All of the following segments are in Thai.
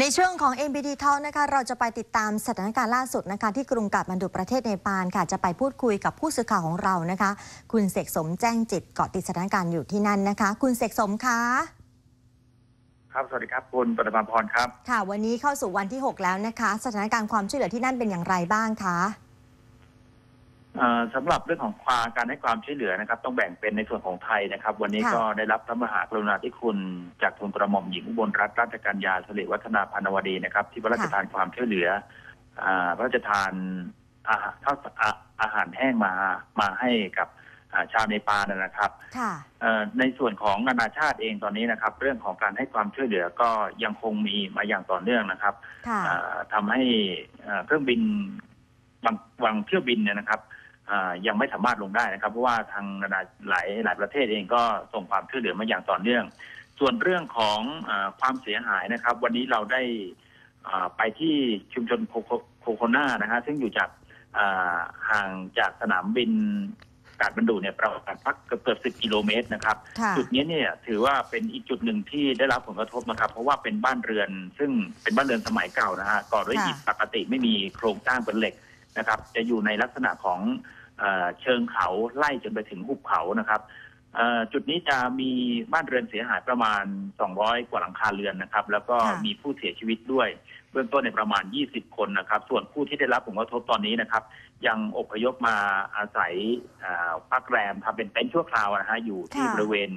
ในช่วงของ MBD Talk นะคะเราจะไปติดตามสถานการณ์ล่าสุดนะคะที่กรุงกาฐมันดุประเทศเนปาลค่ะจะไปพูดคุยกับผู้สื่อข่าวของเรานะคะ คุณเสกสมแจ้งจิตเกาะติดสถานการณ์อยู่ที่นั่นนะคะ คุณเสกสมคะครับสวัสดีครับคุณปฐมาพรครับ ค่ะ วันนี้เข้าสู่วันที่ 6 แล้วนะคะ สถานการณ์ความช่วยเหลือที่นั่นเป็นอย่างไรบ้างคะเอ่อ สำหรับเรื่องของความการให้ความช่วยเหลือนะครับ ต้องแบ่งเป็นในส่วนของไทยนะครับ วันนี้ค่ะก็ได้รับพระมหากรุณาธิคุณจากทูลกระหม่อมหญิงอุบลรัตนราชกัญญาสิริวัฒนาพันวดีนะครับ ที่พระราชทานความช่วยเหลืออ่าพระราชทานอาหารข้าวสอาอาหารแห้งมามาให้กับอ่าชาวเนปาลนะครับค่ะเอ่อในส่วนของนานาชาติเองตอนนี้นะครับ เรื่องของการให้ความช่วยเหลือก็ยังคงมีมาอย่างต่อเนื่องนะครับค่ะอ่าทำให้เอ่อเครื่องบินบางบางเที่ยวบินเนี่ยนะครับอ่า ยังไม่สามารถลงได้นะครับเพราะว่าทางนานาหลายหลายประเทศเองก็ส่งความช่วยเหลือมาอย่างต่อเนื่อง ส่วนเรื่องของอาความเสียหายนะครับ วันนี้เราได้อ่าไปที่ชุมชนโคโคโคโคนานะฮะซึ่งอยู่จากอ่าห่างจากสนามบินกาดบันดูเนี่ยประมาณพักเกือบเกือบสิบกิโลเมตรนะครับค่ะจุดนี้เนี่ยถือว่าเป็นอีกจุดหนึ่งที่ได้รับผลกระทบนะครับ เพราะว่าเป็นบ้านเรือน ซึ่งเป็นบ้านเรือนสมัยเก่านะฮะก่อด้วยค่ะอิฐปกติไม่มีโครงสร้างเป็นเหล็ก นะครับ จะอยู่ในลักษณะของเออเชิงเขาไล่จนไปถึงหุบเขานะครับเอ่อจุดนี้จะมีบ้านเรือนเสียหายประมาณ 200 กว่าหลังคาเรือนนะครับ แล้วก็ค่ะมีผู้เสียชีวิตด้วย เบื้องต้นในยประมาณ 20 คนนะครับ ส่วนผู้ที่ได้รับผลกระทบตอนนี้นะครับ ยังอพยพมาอาศัยอ่าพักแรมทำเป็นเต็นท์ชั่วคราวนะฮะอยู่ที่ค่ะบริเวณ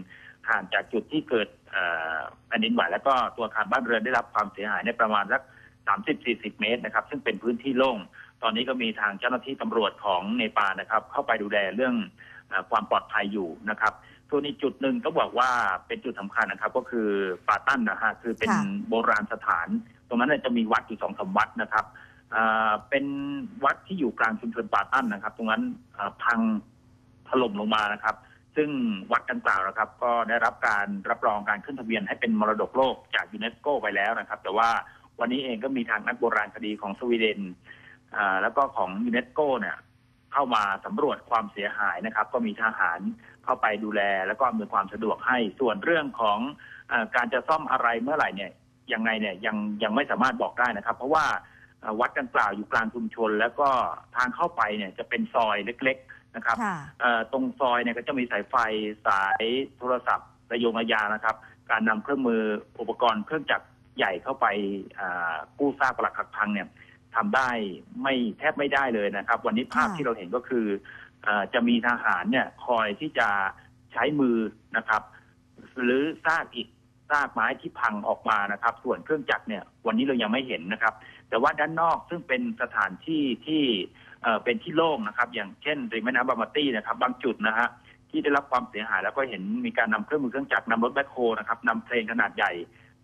ห่างจากจุดที่เกิดเอ่อแผ่นดินไหวแล้วก็ตัวอาคารบ้านเรือนได้รับความเสียหายในประมาณสัก 30-40 เมตรนะครับ ซึ่งเป็นพื้นที่โล่ง ตอนนี้ก็มีทางเจ้าหน้าที่ตำรวจของเนปาลนะครับ เข้าไปดูแลเรื่องอความปลอดภัยอยู่นะครับส่วนอีกจุดหนึ่งก็บอกว่าเป็นจุดสำคัญนะครับ ก็คือปาตันนะฮะคือเป็นโบราณสถาน ตรงนั้นจะมีวัดอยู่สองสามวัดนะครับเป็นวัดที่อยู่กลางชุมชนปาตันนะครับ ตรงนั้นพังถล่มลงมานะครับ ซึ่งวัดดังกล่าวนะครับ ก็ได้รับการรับรองการขึ้นทะเบียนให้เป็นมรดกโลกจากยูเนสโกไปแล้วนะครับ แต่ว่าวันนี้เองก็มีทางนักโบราณคดีของสวีเดน อ่าแล้วก็ของยูเนสโกเนี่ยเข้ามาสำรวจความเสียหายนะครับ ก็มีทหารเข้าไปดูแล แล้วก็อำนวยความสะดวกให้ส่วนเรื่องของเออการจะซ่อมอะไรเมื่อไหร่เนี่ยยังไงเนี่ยยังยังไม่สามารถบอกได้นะครับ เพราะว่าเอ่อวัดดังกล่าวอยู่กลางชุมชน แล้วก็ทางเข้าไปเนี่ยจะเป็นซอยเล็ก ๆนะครับค่ะเอ่อตรงซอยเนี่ยก็จะมีสายไฟสายโทรศัพท์ระยงระยางนะครับ การนำเครื่องมืออุปกรณ์เครื่องจักรใหญ่เข้าไปอ่ากู้ซากปลักหักพังเนี่ย ทำได้ไม่แทบไม่ได้เลยนะครับ วันนี้ภาพค่ะที่เราเห็นก็คือเอ่อจะมีทหารเนี่ยคอยที่จะใช้มือนะครับ หรือซากอิฐซากไม้ที่พังออกมานะครับ ส่วนเครื่องจักรเนี่ย วันนี้เรายังไม่เห็นนะครับ แต่ว่าด้านนอกซึ่งเป็นสถานที่ที่เอ่อเป็นที่โล่งนะครับ อย่างเช่นริมแม่น้ำบามาตี้นะครับ บางจุดนะฮะที่ได้รับความเสียหาย แล้วก็เห็นมีการนำเครื่องมือเครื่องจักรนำรถแบ็คโฮนะครับนำเพลงขนาดใหญ่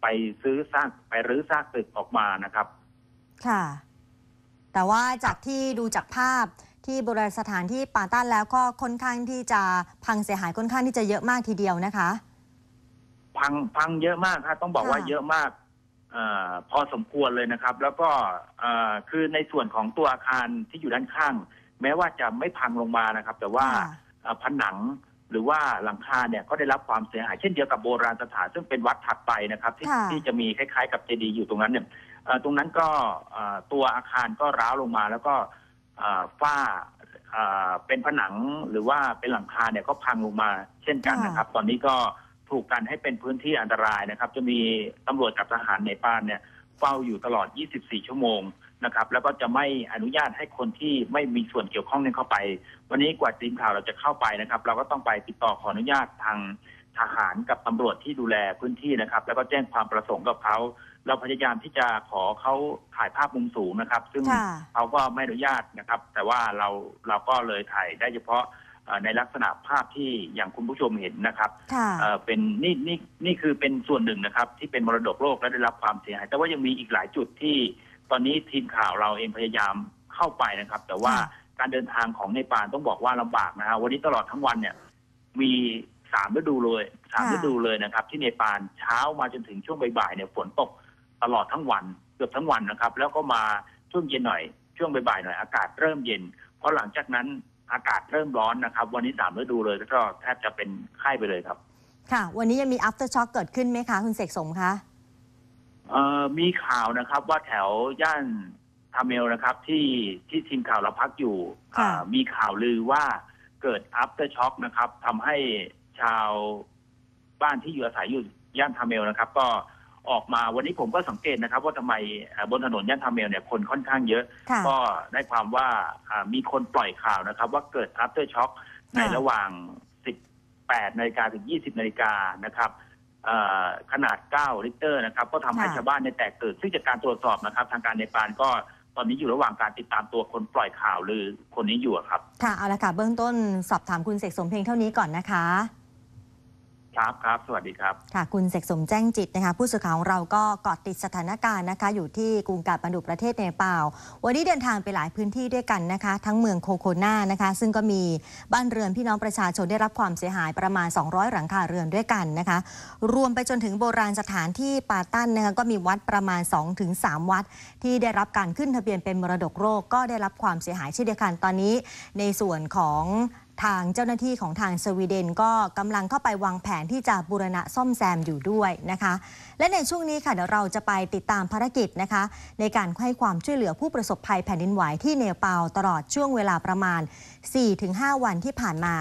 ไปซื้อซากไปรื้อซากตึกออกมานะครับ ค่ะ แต่ว่าจากที่ดูจากภาพที่โบราณสถานที่ปาตันแล้วก็ค่อนข้างที่จะพังเสียหายค่อนข้างที่จะเยอะมากทีเดียวนะคะ พังพังเยอะมากครับต้องบอกว่าค่ะ เยอะมากเออพอสมควรเลยนะครับ แล้วก็เอ่อคือในส่วนของตัวอาคารที่อยู่ด้านข้าง แม้ว่าจะไม่พังลงมานะครับ แต่ว่า ค่ะ เอ่อผนังหรือว่าหลังคาเนี่ยก็ได้รับความเสียหายเช่นเดียวกับโบราณสถานซึ่งเป็นวัดถัดไปนะครับ ที่ค่ะ ที่จะมีคล้ายๆ กับเจดีย์อยู่ตรงนั้นเนี่ยเอ่อ ตรงนั้นก็เอ่อตัวอาคารก็ร้าวลงมา แล้วก็เอ่อฝ้าเอ่อเป็นผนังหรือว่าเป็นหลังคาเนี่ยก็พังลงมาเช่นกันนะครับ ตอนนี้ก็ถูกกันให้เป็นพื้นที่อันตรายนะครับ จะมีตำรวจกับทหารในบ้านเนี่ยเฝ้าอยู่ตลอด 24 ชั่วโมงนะครับ แล้วก็จะไม่อนุญาตให้คนที่ไม่มีส่วนเกี่ยวข้องเนี่ยเข้าไป วันนี้กว่าทีมข่าวเราจะเข้าไปนะครับ เราก็ต้องไปติดต่อขออนุญาตทางทหารกับตำรวจที่ดูแลพื้นที่นะครับ แล้วก็แจ้งความประสงค์กับเขา เราพยายามที่จะขอเขาถ่ายภาพมุมสูงนะครับ ซึ่งค่ะ เขาก็ไม่อนุญาตนะครับ แต่ว่าเราเราก็เลยถ่ายได้เฉพาะเอ่อในลักษณะภาพที่อย่างคุณผู้ชมเห็นนะครับค่ะ เอ่อเป็นนี่นี่นี่คือเป็นส่วนหนึ่งนะครับ ที่เป็นมรดกโลกและได้รับความเสียหาย แต่ว่ายังมีอีกหลายจุดที่ตอนนี้ทีมข่าวเราเองพยายามเข้าไปนะครับ แต่ว่าค่ะ การเดินทางของในปานต้องบอกว่าลำบากนะฮะวันนี้ตลอดทั้งวันเนี่ย มีสามฤดูเลยสามค่ะ ฤดูเลยนะครับ ที่เนปาลเช้ามาจนถึงช่วงบ่ายๆเนี่ยฝนตก ตลอดทั้งวันเกือบทั้งวันนะครับ แล้วก็มาช่วงเย็นหน่อย ช่วงบ่ายๆหน่อยอากาศเริ่มเย็นเพราะหลังจากนั้นอากาศเริ่มร้อนนะครับ วันนี้สามฤดูเลยแล้วก็แทบจะเป็นไข้ไปเลยครับ ค่ะ วันนี้ยังมี after shock เกิดขึ้นไหมคะคุณเสกสมคะเอ่อมีข่าวนะครับว่าแถวย่านทาเมลนะครับ ที่ที่ทีมข่าวเราพักอยู่ค่ะอ่ามีข่าวลือว่าเกิด after shock นะครับทำให้ชาวบ้านที่อยู่อาศัยอยู่ย่านทาเมลนะครับ ก็ ออกมาวันนี้ผมก็สังเกตนะครับ ว่าทำไมอ่าบนถนนย่านทาเมลเนี่ยคนค่อนข้างเยอะค่ะก็ได้ความว่าอ่ามีคนปล่อยข่าวนะครับ ว่าเกิด after shock ในระหว่าง 18นาฬิกาถึง 20นาฬิกานะครับเอ่อขนาด 9 ลิตรนะครับ ก็ทำให้ค่ะชาวบ้านในยแตกตื่นซึ่งจากการตรวจสอบนะครับ ทางการในปานก็ตอนนี้อยู่ระหว่างการติดตามตัวคนปล่อยข่าวหรือคนนี้อยู่อะครับ ค่ะ เอาละค่ะ เบื้องต้นสอบถามคุณเสกสมเพียงเท่านี้ก่อนนะคะ ครับครับ สวัสดีครับ ค่ะคุณเสกสมแจ้งจิตนะคะผู้สื่อข่าวของเราก็เกาะติดสถานการณ์นะคะ อยู่ที่กรุงกาฐมานดุประเทศเนปาลวันนี้เดินทางไปหลายพื้นที่ด้วยกันนะคะ ทั้งเมืองโคโคนานะคะ ซึ่งก็มีบ้านเรือนพี่น้องประชาชนได้รับความเสียหายประมาณ 200 หลังคาเรือนด้วยกันนะคะ รวมไปจนถึงโบราณสถานที่ปาตันนะคะก็มีวัดประมาณ 2-3 วัด ที่ได้รับการขึ้นทะเบียนเป็นมรดกโลกก็ได้รับความเสียหายเช่นเดียวกันตอนนี้ ในส่วนของ ทางเจ้าหน้าที่ของทางสวีเดนก็กำลังเข้าไปวางแผนที่จะบูรณะซ่อมแซมอยู่ด้วยนะคะ และในช่วงนี้ค่ะเดี๋ยวเราจะไปติดตามภารกิจนะคะ ในการให้ความช่วยเหลือผู้ประสบภัยแผ่นดินไหวที่เนปาลตลอดช่วงเวลาประมาณ 4-5 วันที่ผ่านมา